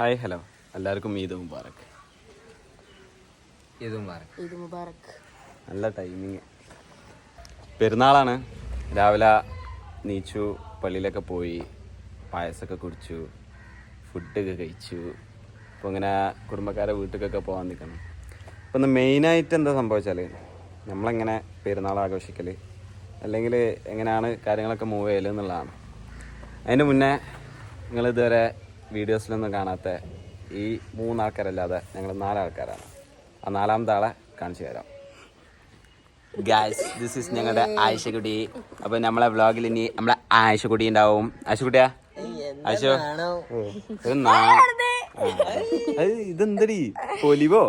Hi hello. എല്ലാവർക്കും ഈദ് മുബാറക്. ഈദ് മുബാറക്. ഈദ് മുബാറക്. നല്ല timing പെരുന്നാളാണ്. രാവിലെ നീച്ചു പള്ളിയിലൊക്കെ പോയി പായസമൊക്കെ കുടിച്ചു ഫുഡൊക്കെ കഴിച്ചു. അപ്പോൾ ഇങ്ങനെ കുടുംബക്കാരെ വീട്ടിലേക്കൊക്കെ പോകാൻ നിൽക്കണം അപ്പോൾ ഒന്ന് മെയിനായിട്ട് എന്താ സംഭവിച്ചാൽ നമ്മളെങ്ങനെ പെരുന്നാൾ ആഘോഷിക്കൽ അല്ലെങ്കിൽ എങ്ങനെയാണ് കാര്യങ്ങളൊക്കെ മൂവ് ചെയ്യൽ എന്നുള്ളതാണ്. അതിന് മുന്നേ നിങ്ങൾ ഇതുവരെ വീഡിയോസിലൊന്നും കാണാത്ത ഈ മൂന്നാൾക്കാരല്ലാതെ ഞങ്ങൾ നാലാൾക്കാരാണ്. ആ നാലാമത്തെ ആളെ കാണിച്ചു തരാം. ഗായ്സ് ദിസ് ഇസ് ഞങ്ങളുടെ ആയിഷക്കുട്ടി. അപ്പൊ നമ്മളെ വ്ളോഗിൽ ഇനി നമ്മളെ ആയിഷക്കുട്ടി ഉണ്ടാവും. ആയിഷക്കുട്ടിയാ? ആയിഷോ. ഇതെന്തടി? പൊലിവോ?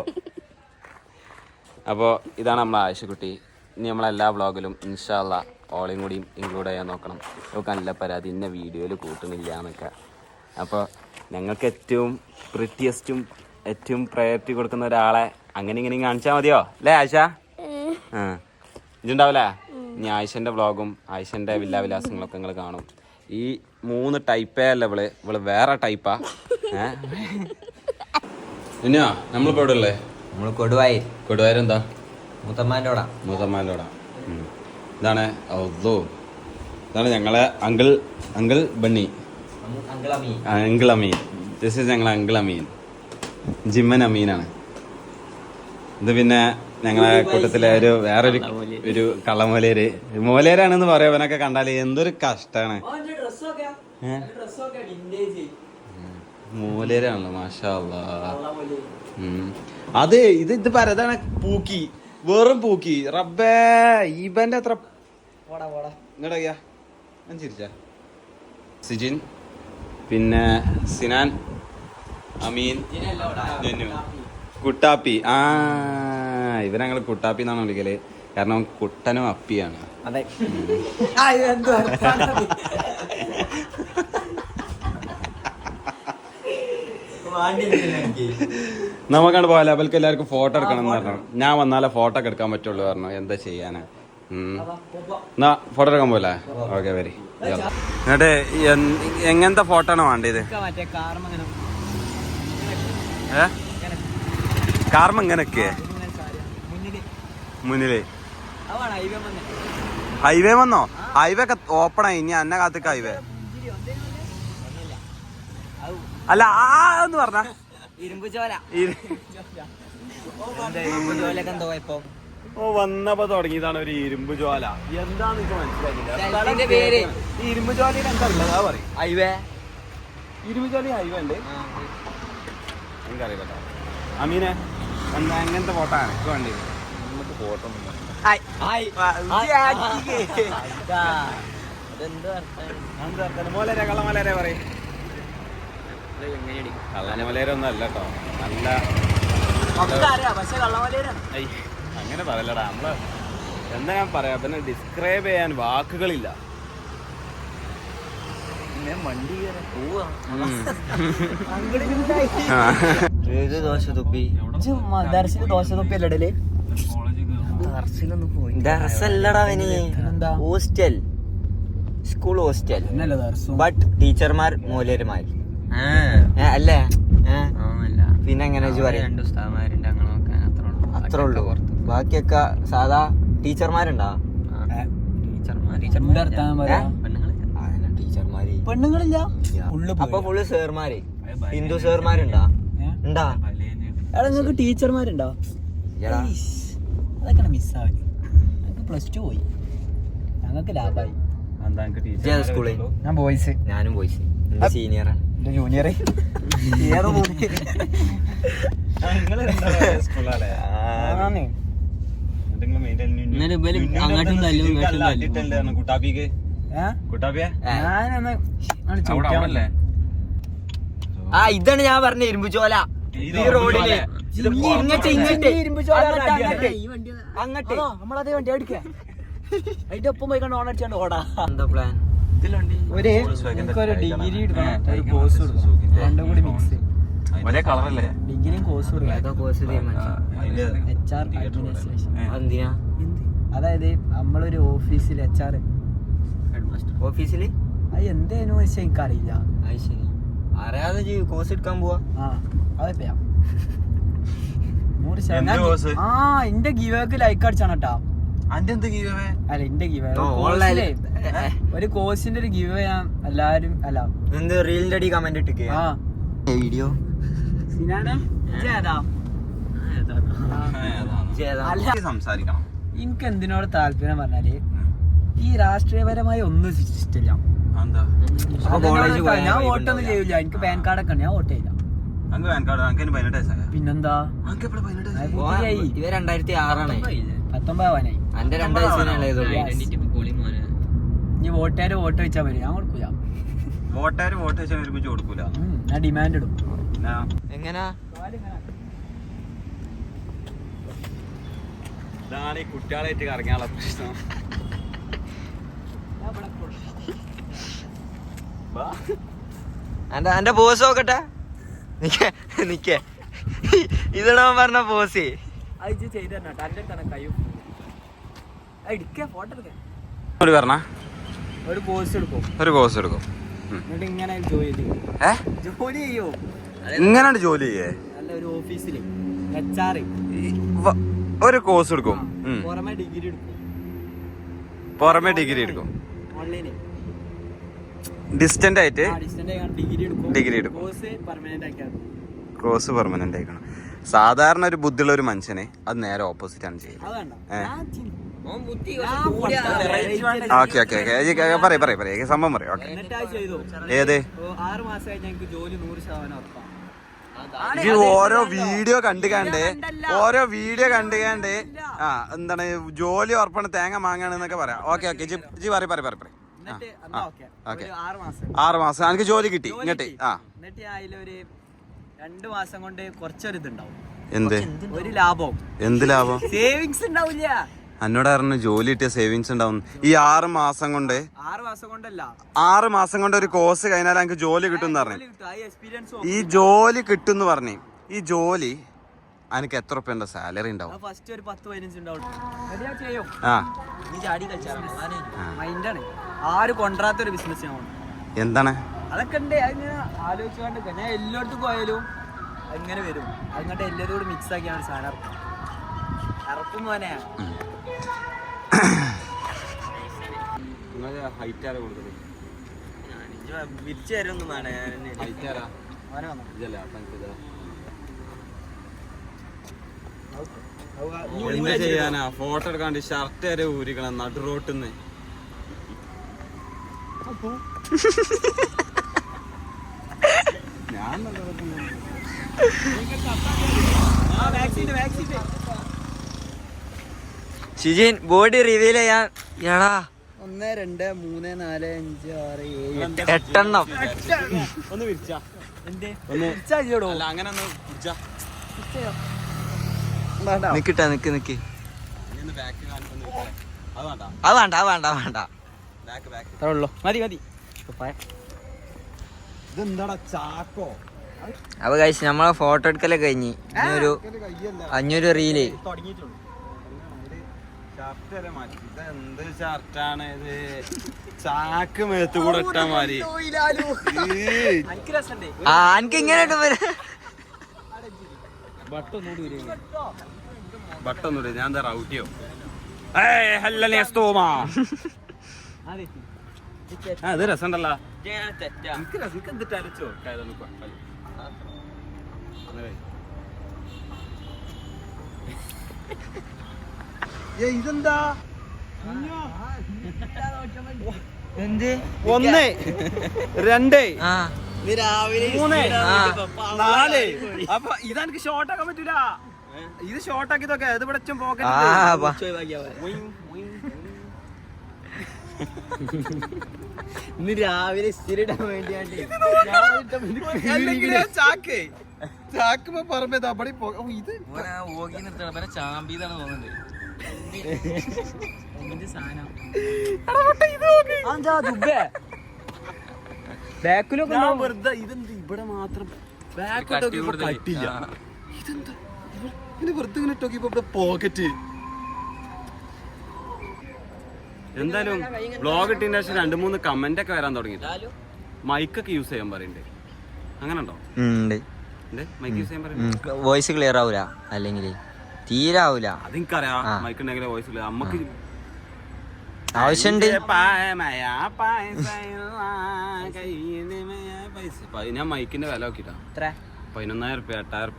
അപ്പോൾ ഇതാണ് നമ്മളെ ആയിഷക്കുട്ടി. ഇനി നമ്മളെല്ലാ വ്ളോഗിലും ഇൻഷാല്ല ഓളിയും കൂടിയും ഇൻക്ലൂഡ് ചെയ്യാൻ നോക്കണം. നമുക്ക് നല്ല പരാതി. ഇന്ന വീഡിയോയിൽ കൂട്ടുന്നില്ല എന്നൊക്കെ. അപ്പോൾ ഞങ്ങൾക്ക് ഏറ്റവും പ്രിറ്റിയസ്റ്റും ഏറ്റവും പ്രയോറിറ്റി കൊടുക്കുന്ന ഒരാളെ അങ്ങനെ ഇങ്ങനെ കാണിച്ചാൽ മതിയോ? അല്ലേ ആയിഷ? ആ. ഇതുണ്ടാവില്ലേ? ഇനി ആയിഷന്റെ വ്ളോഗും ആയിഷന്റെ വില്ലാവിലാസങ്ങളൊക്കെ നിങ്ങൾ കാണും. ഈ മൂന്ന് ടൈപ്പേ അല്ല ഇവൾ? ഇവൾ വേറെ ടൈപ്പാ ഏഹ് ഇനിയാ? നമ്മളിപ്പോ എവിടെ ഉള്ളേ? നമ്മൾ കൊടുവായി. കൊടുവാരെന്താ മുത്തമ്മാന്റെ കൂടെ മൂത്തമ്മാന്റെ കൂടെ ഇതാണ് ഓ ഇതാണ് ഞങ്ങളെ uncle uncle Bunny. Uncle Ameen this is ഞങ്ങളെ അങ്കിൾ അമീൻ ജിമ്മൻ അമീനാണ്. ഇത് പിന്നെ ഞങ്ങളെ കൂട്ടത്തിലെ ഒരു വേറൊരു ഒരു കള്ളമോലേര്. മോലേരാണെന്ന് പറയാം അവനൊക്കെ കണ്ടാൽ എന്തൊരു കഷ്ടാണ്. മോലേരാണല്ലോ മൂലേരാണല്ലോ മാഷാ. അത് ഇത് ഇത് പരതാണ് പൂക്കി. വെറും പൂക്കി. റബ്ബേ ഇവന്റെ അത്ര ഇങ്ങടയ്യാ ഞാൻ ചിരിച്ച. സിജിൻ? പിന്നെ സിനാൻ അമീൻ. കുട്ടാപ്പി. ആ ഇവരെ ഞങ്ങൾ കുട്ടാപ്പി എന്നാണ് വിളിക്കൽ. കാരണം കുട്ടനും അപ്പിയാണ്. അതെ. നമുക്കാണ് പോയാലോ അവർക്ക് എല്ലാവർക്കും ഫോട്ടോ എടുക്കണം എന്ന് പറഞ്ഞു. ഞാൻ വന്നാലേ ഫോട്ടോ ഒക്കെ എടുക്കാൻ പറ്റുള്ളൂ പറഞ്ഞു. എന്താ ചെയ്യാനാ? ഉം. എന്നാ ഫോട്ടോ എടുക്കാൻ പോലെ ഓക്കെ വരി. എന്നിട്ട് എങ്ങനത്തെ ഫോട്ടോ ആണ് വേണ്ടത്? കാർമ എങ്ങനൊക്കെ മുന്നിൽ. വന്നെ. ഹൈവേ വന്നോ? ഹൈവേ ഒക്കെ ഓപ്പൺ ആയി ഇനി എന്നെ കാത്തേക്ക് ഹൈവേ അല്ല ആ എന്ന് പറഞ്ഞ. ഇരുമ്പ് ചോല. ഇരുമ്പ് ചോലൊക്കെ എന്തോ ഇപ്പൊ? ഓ വന്നപ്പോ തുടങ്ങിയതാണ് ഒരു ഇരുമ്പ് ജ്വാല. എന്താന്ന് എനിക്ക് മനസ്സിലാക്കില്ല സ്ഥലത്തിന്റെ പേര്. ഈ ഇരുമ്പ് ജ്വാലയിൽ എന്താ ഉള്ളത്? പറയും. ഹൈവേ ഇരുമ്പ് ജ്വാല ഹൈവേ ഉണ്ട്. എനിക്കറിയില്ല അമീനെ എന്താ എങ്ങനത്തെ ഫോട്ടോ ആണ്? എനിക്ക് വേണ്ടി. നമുക്ക് ഫോട്ടോ ഒന്നും മോലേരെ കള്ളമലേരെ പറയും. കള്ളമലേരെ ഒന്നും അല്ല കേട്ടോ. നല്ല പക്ഷെ കള്ളമലേരാണ് അങ്ങനെ പറയലടാ. നമ്മൾ എന്താ ഞാൻ പറയാ പിന്നെ ഡിസ്ക്രൈബ് ചെയ്യാൻ വാക്കുകളില്ല. വണ്ടി പോവാ. ദോശ തുപ്പി. ദർശന ദോശ തുപ്പി ഹോസ്റ്റൽ. School hostel. ബട്ട് ടീച്ചർമാർ മൂലരുമാർ അല്ലേ? പിന്നെ എങ്ങനെ അത്രേ ഉള്ളൂ. ബാക്കിയൊക്കെ സാധാ ടീച്ചർമാരുണ്ടാ? ടീച്ചർമാര്. പെണ്ണുങ്ങളില്ല? അപ്പൊ ഫുള്ള് സേർമാര് ഹിന്ദു സേർമാരുണ്ടാ ഉണ്ടാ? എടാ നിങ്ങൾക്ക് ടീച്ചർമാരുണ്ടോ? എടാ, അതൊക്കെ മിസ്സാവൽ. ഞങ്ങൾക്ക് പ്ലസ് ടു പോയി. ഞങ്ങൾക്ക് ലാഭായി. എന്താ എനിക്ക് ടീച്ചർ സ്കൂളിൽ. ഞാൻ ബോയ്സ് ഞാനും ബോയ്സ് എന്റെ ജൂനിയർ അങ്ങോട്ടും തല്ലും ഇങ്ങോട്ടും തല്ലും. കുട്ടാപ്പിക്ക്? കുട്ടാപ്പിയെ? ആ ഇതാണ് ഞാൻ പറഞ്ഞ ഇരുമ്പുചോല. ഈ റോഡിൽ. ഇരുമ്പ് ഇങ്ങട്ട് ഇങ്ങട്ട്. അങ്ങട്ട്, നമ്മളതേ വണ്ടി അടിക്ക അതിന്റെ ഒപ്പം പോയി കണ്ട് ഓൺ അടിച്ചാണ്ട് ഓടാ. എന്താ പ്ലാൻ ഒരു ഡിഗ്രി എടുക്കണം. ഒരു കോഴ്സ് എടുക്കണം. രണ്ടും കൂടി മിക്സ് ഒരേ കളറല്ലേ ഡിഗ്രിയും കോഴ്സും ഏതോ കോഴ്സ് എച്ച് ആർ അഡ്മിനിസ്ട്രേഷൻ എന്തിനാ? അതായത് നമ്മളൊരു ഓഫീസിൽ എച്ച് ആർ ഓഫീസിൽ അത് എന്തേനു വെച്ചാൽ എനിക്കറിയില്ല. അത് ശരി. അറിയാതെ കോഴ്സ് എടുക്കാൻ പോവാ. ആ അതെ നൂറ് ശതമാനം ആ എന്റെ ഗീവക്ക് ലൈക്ക് അടിച്ചാണ് കേട്ടാ. അല്ല എന്റെ ഒരു കോഴ്സിന്റെ ഒരു ഗീവ് ഞാൻ എല്ലാരും അല്ല. എന്ത് റീലിന്റെ അടി കമന്റ് ഇട്ടിക്ക്? ആ. വീഡിയോ സംസാരിക്കണം. എനിക്ക് എന്തിനോട് താല്പര്യം പറഞ്ഞാൽ ഈ രാഷ്ട്രീയപരമായി ഒന്നും ഇഷ്ടമില്ല ഞാൻ വോട്ടൊന്നും. ചെയ്യില്ല എനിക്ക് പാൻ കാർഡ് ഒക്കെ ഞാൻ വോട്ട് ചെയ്യില്ല. പിന്നെന്താ. ഇവ രണ്ടായിരത്തി ആറാണ്. പത്തൊമ്പതാവാനായി. എന്റെ രണ്ട് വയസ്സിനുള്ള ഇതുള്ളൂ. ഇനി വോട്ടുകാര് വോട്ട് വെച്ചാൽ മതി ഞാൻ കൊടുക്കൂല. വോട്ടുകാർ വോട്ട് വെച്ചാൽ ഒരുമിച്ച് കൊടുക്കൂല ഞാൻ ഡിമാൻഡ് ഇടും. എങ്ങനാ? ഇതാണ് ഈ കുട്ടികളായിട്ട് കറങ്ങാനുള്ള പ്രശ്നം. എന്റെ എന്റെ ബോസ് നോക്കട്ടെ? നിക്കേ നിക്കേ. ഇതണോ പറഞ്ഞ ബോസ് ഒരു പറഞ്ഞ? ഒരു പോസ് എടുക്കും. ഒരു കോഴ്സ് എടുക്കും. എന്നിട്ട് ഇങ്ങനെ ജോലി ചെയ്യും. ഏ? ജോലി ചെയ്യോ. ഇങ്ങനെ ജോലി ചെയ്യേ? ഒരു ഓഫീസിൽ ഒരു കോഴ്സ് എടുക്കും. പുറമെ ഡിഗ്രി എടുക്കും. പുറമെ ഡിഗ്രി എടുക്കും. ഓൺലൈനിൽ ഡിസ്റ്റന്റ് ആയിട്ട് ഡിഗ്രി എടുക്കും. കോഴ്സ് പെർമനന്റ് ആക്കണം കോഴ്സ് പെർമനന്റ് ആയിക്കണം സാധാരണ ഒരു ബുദ്ധിയുള്ള ഒരു മനുഷ്യനെ അത് നേരെ ഓപ്പോസിറ്റ് ആണ് ചെയ്യുന്നത്. Okay okay okay. പറയ പറയ പറയ. സംഭവം പറയും. ഓക്കെ. ഏത്? ഈ ഓരോ വീഡിയോ കണ്ടു കണ്ട് ഓരോ വീഡിയോ കണ്ടു കണ്ട് ആ എന്താണ് ജോലി ഉറപ്പാണ് തേങ്ങ മാങ്ങാണ് എന്നൊക്കെ പറയാം ഓക്കെ ഓക്കെ ജി ജി പറയും പറയും പറയും ഓക്കെ. ആറ് മാസം. ആറ് മാസം. എനിക്ക് ജോലി കിട്ടി എന്നിട്ട് ഇങ്ങോട്ട്. ആ. രണ്ട് മാസം കൊണ്ട് കുറച്ചൊരു ഇതുണ്ടാവും എന്ത് ഒരു ലാഭം എന്ത് ലാഭം? സേവിങ്സ് ഉണ്ടാവില്ല. എന്നോട് പറഞ്ഞു ജോലി കിട്ടിയ സേവിങ്സ് ഉണ്ടാവും. ഈ ആറ് മാസം കൊണ്ട് ആറ് മാസം കൊണ്ടല്ല. ആറ് മാസം കൊണ്ട് ഒരു കോഴ്സ് കഴിഞ്ഞാൽ എനിക്ക് ജോലി കിട്ടും. എന്ന് പറഞ്ഞു ഈ ജോലി കിട്ടും എന്ന് പറഞ്ഞു. ഈ ജോലി എനിക്ക് എത്ര റുപ്യന്റെ സാലറി ഉണ്ടാവും. ഫസ്റ്റ് ഒരു പത്ത് പതിനഞ്ച് ഉണ്ടാവും. ആര് കൊണ്ടാത്ത ഒരു ബിസിനസ് എന്താണ്? അതൊക്കെ ഉണ്ട്. അതിങ്ങനെ ആലോചിച്ചുകൊണ്ട് ഞാൻ എല്ലായിടത്തും പോയാലും അങ്ങനെ വരും. അങ്ങോട്ട് എല്ലാവരും കൂടി മിക്സ് ആക്കിയാണ് സാധനം ഇറക്കും. ഇറക്കും ഹൈറ്റ് ആരാ വിരിച്ചു ഹൈറ്റ് ആരാ? ഇതല്ല എന്താ ചെയ്യാനാ? ഫോട്ടോ എടുക്കാണ്ട് ഷർട്ട് വരെ ഊരിക്കണം നടു റോട്ടിന്ന് ഞാൻ ആ vaccine vaccine Shijin body reveal ചെയ്യാൻ എടാ. ഒന്ന് രണ്ട് മൂന്ന് നാല് അഞ്ച് ആറ് ഏഴ് എട്ടെണ്ണം. ഒന്ന് വിരിച്ചാ. എന്തേ? ഒന്ന് ഇച്ചായില്ലോടോ അല്ല അങ്ങനെ ഒന്ന് വിരിച്ചാ നിക്കട്ടാ നിക്ക് നിക്ക്. അത് വേണ്ട. അത് വേണ്ട വേണ്ട അത് വേണ്ട. ബാക്ക് ബാക്ക് അത്രേ ഉള്ളൂ. മതി മതി. ഇതെന്താടാ ചാക്കോ? അപ്പൊ കഴിച്ച് നമ്മളെ ഫോട്ടോ എടുക്കലൊക്കെ കഴിഞ്ഞ്. അഞ്ഞൂറ് അഞ്ഞൂറ് റീൽ തുടങ്ങിയിട്ടുള്ളൂ. ഷർട്ട് വരെ മാറ്റി. ഇത് എന്ത് ഷർട്ടാണ് ഇത്? ചാക്ക് മേത്ത് കൂടെ ഇട്ടാ മാതിരി ഈ എനിക്ക് രസണ്ടേ? ആ എനിക്ക് ഇങ്ങനെ ബട്ടൊന്നുമില്ല ഞാൻ എന്താ റൗട്ടിയോ ഇത് രസമുണ്ടല്ലോ എനിക്ക് രസം എനിക്ക് എന്തിട്ട് അരച്ചോ കായതൊന്നും കുഴപ്പമില്ല. ഏയ് ഇതെന്താ എന്ത്? ഒന്ന് രണ്ട് മൂന്ന്. നാല്. അപ്പൊ ഇതെനിക്ക് ഷോർട്ട് ആക്കാൻ പറ്റൂല. ഇത് ഷോർട്ട് ആക്കി തൊക്കെ ഇത് ഇവിടെ പോക്കറ്റ്. ഇന്ന് രാവിലെ സ്ഥിരിടാൻ വേണ്ടിയാണ്ട്. ചാക്ക്. ചാക്കുമ്പോ പറമ്പേ തപ്പടി ഇത് എന്ത് നിർത്തണം അതെന്താ ദുബേ ബാക്കിലൊക്കെ വെറുതെ ഇതെന്ത് ഇവിടെ മാത്രം? കട്ടില്ല ഇതെന്താ? ഇങ്ങനെ വെറുതെ ഇങ്ങനെ ഇട്ടോക്കി ഇവിടെ പോക്കറ്റ് എന്തായാലും ബ്ലോഗ് ഇട്ടതിന് ശേഷം രണ്ട് മൂന്ന് കമന്റ് ഒക്കെ വരാൻ തുടങ്ങി മൈക്കൊക്കെ യൂസ് ചെയ്യാൻ പറയുന്നുണ്ട് അങ്ങനെ ഉണ്ടോ? മൈക്ക് യൂസ് ചെയ്യാൻ വോയിസ് ക്ലിയർ ആവൂല അല്ലെങ്കിൽ തീരാവൂല. ആവശ്യണ്ട്. വോയിസ് ഞാൻ മൈക്കിന്റെ വില പതിനൊന്നായിരം റുപ്യ എട്ടായിരം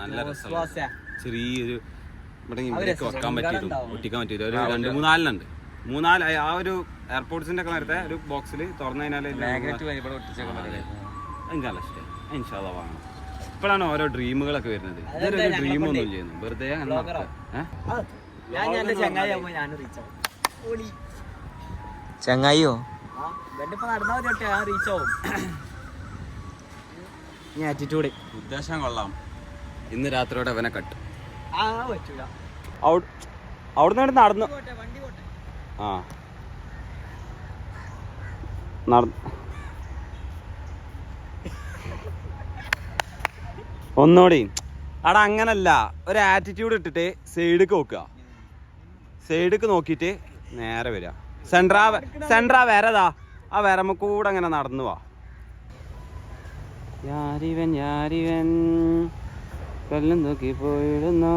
നല്ല ചെറിയൊരു വെക്കാൻ പറ്റിയതും ഒട്ടിക്കാൻ പറ്റിയതും ഒരു രണ്ട് മൂന്നാലിനുണ്ട്. മൂന്നാൽ ആ ഒരു എയർപോർട്സിന്റെ ഒക്കെ നേരത്തെ ഒരു ബോക്സിൽ തുറന്നു കഴിഞ്ഞാൽ എനിക്കല്ല ഇൻഷാല്ല വാങ്ങണം ഇപ്പോഴാണ് ഓരോ ഡ്രീമുകളൊക്കെ വരുന്നത്. ഇതൊരു ഡ്രീം ഒന്നും ചെയ്യുന്നു വെറുതെ ചങ്ങായിയോ? ഉദ്ദേശം കൊള്ളാം. ഇന്ന് രാത്രിയോടെ അവനെ കട്ട്. അവിടുന്ന് നടന്നു. ആ. നടന്നു ഒന്നോടി. അവിടെ അങ്ങനല്ല. ഒരു ആറ്റിറ്റ്യൂഡ് ഇട്ടിട്ട് സൈഡിക്ക് നോക്കുക. സൈഡിക്ക് നോക്കിയിട്ട് നേരെ വരിക. സെൻട്രാ സെൻട്രാ വരതാ ആ വരമ്മ കൂടെ അങ്ങനെ നടന്നു വാ. യാരിവൻ യാരിവൻ. നോക്കി പോയിടുന്നോ.